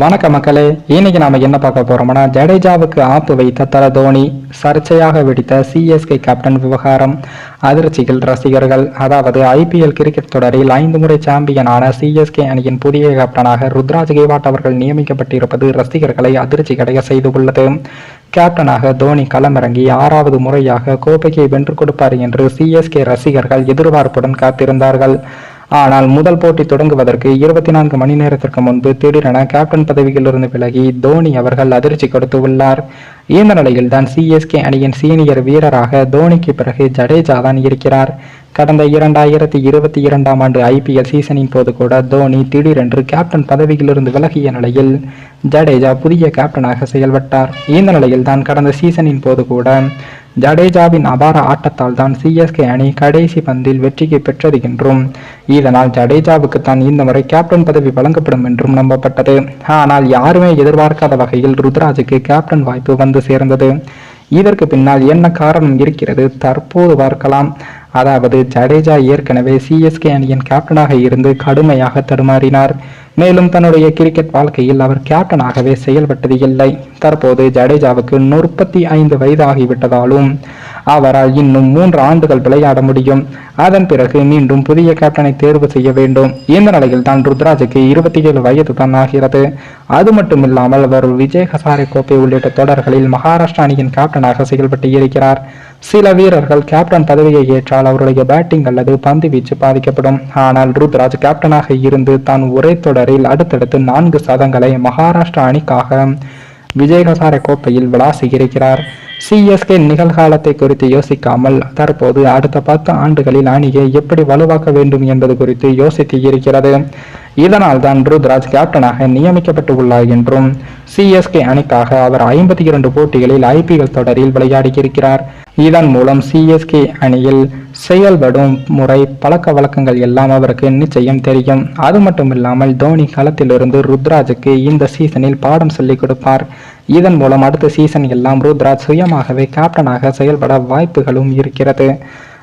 வணக்க மக்களே இன்னைக்கு நாம என்ன பார்க்க போறோம்னா ஜடேஜாவுக்கு ஆப்பு வைத்த தல தோனி சர்ச்சையாக வெடித்த சிஎஸ்கே கேப்டன் விவகாரம் அதிர்ச்சிகள் ரசிகர்கள் அதாவது ஐபிஎல் கிரிக்கெட் தொடரில் ஐந்து முறை சாம்பியனான சிஎஸ்கே அணியின் புதிய கேப்டனாக ருத்ராஜ் கேவாட் அவர்கள் நியமிக்கப்பட்டிருப்பது ரசிகர்களை அதிர்ச்சி கடைய செய்துள்ளது கேப்டனாக தோனி களமிறங்கி ஆறாவது முறையாக கோப்பையை வென்று கொடுப்பார் என்று சிஎஸ்கே ரசிகர்கள் எதிர்பார்ப்புடன் காத்திருந்தார்கள். ஆனால் முதல் போட்டி தொடங்குவதற்கு இருபத்தி நான்கு மணி நேரத்திற்கு முன்பு திடீரென கேப்டன் பதவியிலிருந்து விலகி தோனி அவர்கள் அதிர்ச்சி கொடுத்து உள்ளார். இந்த நிலையில் தான் சிஎஸ்கே அணியின் சீனியர் வீரராக தோனிக்கு பிறகு ஜடேஜா தான் இருக்கிறார். கடந்த இரண்டாயிரத்தி இருபத்தி இரண்டாம் ஆண்டு ஐபிஎல் சீசனின் போது கூட தோனி திடீரென்று கேப்டன் பதவியிலிருந்து விலகிய நிலையில் ஜடேஜா புதிய கேப்டனாக செயல்பட்டார். இந்த நிலையில் தான் கடந்த சீசனின் போது கூட ஜடேஜாவின் அபார ஆட்டத்தால் தான் சிஎஸ்கே அணி கடைசி பந்தில் வெற்றியை பெற்றது என்றும் இதனால் ஜடேஜாவுக்கு தான் இந்த முறை கேப்டன் பதவி வழங்கப்படும் என்றும் நம்பப்பட்டது. ஆனால் யாருமே எதிர்பார்க்காத வகையில் ருத்ராஜுக்கு கேப்டன் வாய்ப்பு வந்து சேர்ந்தது. இதற்கு பின்னால் என்ன காரணம் இருக்கிறது? தற்போது பார்க்கலாம். அதாவது ஜடேஜா ஏற்கனவே சிஎஸ்கே அணியின் கேப்டனாக இருந்து கடுமையாக தடுமாறினார். மேலும் தன்னுடைய கிரிக்கெட் வாழ்க்கையில் அவர் கேப்டனாகவே செயல்பட்டது இல்லை. தற்போது ஜடேஜாவுக்கு முப்பத்தி ஐந்து வயது ஆகிவிட்டதாலும் அவரால் இன்னும் மூன்று ஆண்டுகள் விளையாட முடியும். அதன் பிறகு மீண்டும் புதிய கேப்டனை தேர்வு செய்ய வேண்டும். இந்த நிலையில் தான் ருத்ராஜுக்கு இருபத்தி ஏழு வயது தான் ஆகிறது. அது மட்டும் இல்லாமல் அவர் விஜய் ஹசாரே கோப்பை உள்ளிட்ட தொடர்களில் மகாராஷ்டிரா அணியின் கேப்டனாக செயல்பட்டு இருக்கிறார். சில வீரர்கள் கேப்டன் பதவியை ஏற்றால் அவருடைய பேட்டிங் அல்லது பந்து வீச்சு பாதிக்கப்படும். ஆனால் ருத்ராஜ் கேப்டனாக இருந்து தான் ஒரே தொடரில் அடுத்தடுத்து நான்கு சதங்களை மகாராஷ்டிரா அணிக்காக விஜயகசார கோப்பையில் விளாசி இருக்கிறார் சிஎஸ்கே நிகழ்காலத்தை குறித்து யோசிக்காமல் தற்போது அடுத்த பத்து ஆண்டுகளில் அணியை எப்படி வலுவாக்க வேண்டும் என்பது குறித்து யோசித்து இருக்கிறது. இதனால் தான் ருத்ராஜ் கேப்டனாக நியமிக்கப்பட்டு உள்ளார் என்றும் சிஎஸ்கே அணிக்காக அவர் ஐம்பத்தி இரண்டு போட்டிகளில் ஐபிஎல் தொடரில் விளையாடியிருக்கிறார். இதன் மூலம் சிஎஸ்கே அணியில் செயல்படும் முறை பழக்க வழக்கங்கள் எல்லாம் அவருக்கு நிச்சயம் தெரியும். அது மட்டும் இல்லாமல் தோனி களத்திலிருந்து ருத்ராஜுக்கு இந்த சீசனில் பாடம் சொல்லிக் கொடுப்பார். இதன் மூலம் அடுத்த சீசன் எல்லாம் ருத்ராஜ் சுயமாகவே கேப்டனாக செயல்பட வாய்ப்புகளும் இருக்கிறது.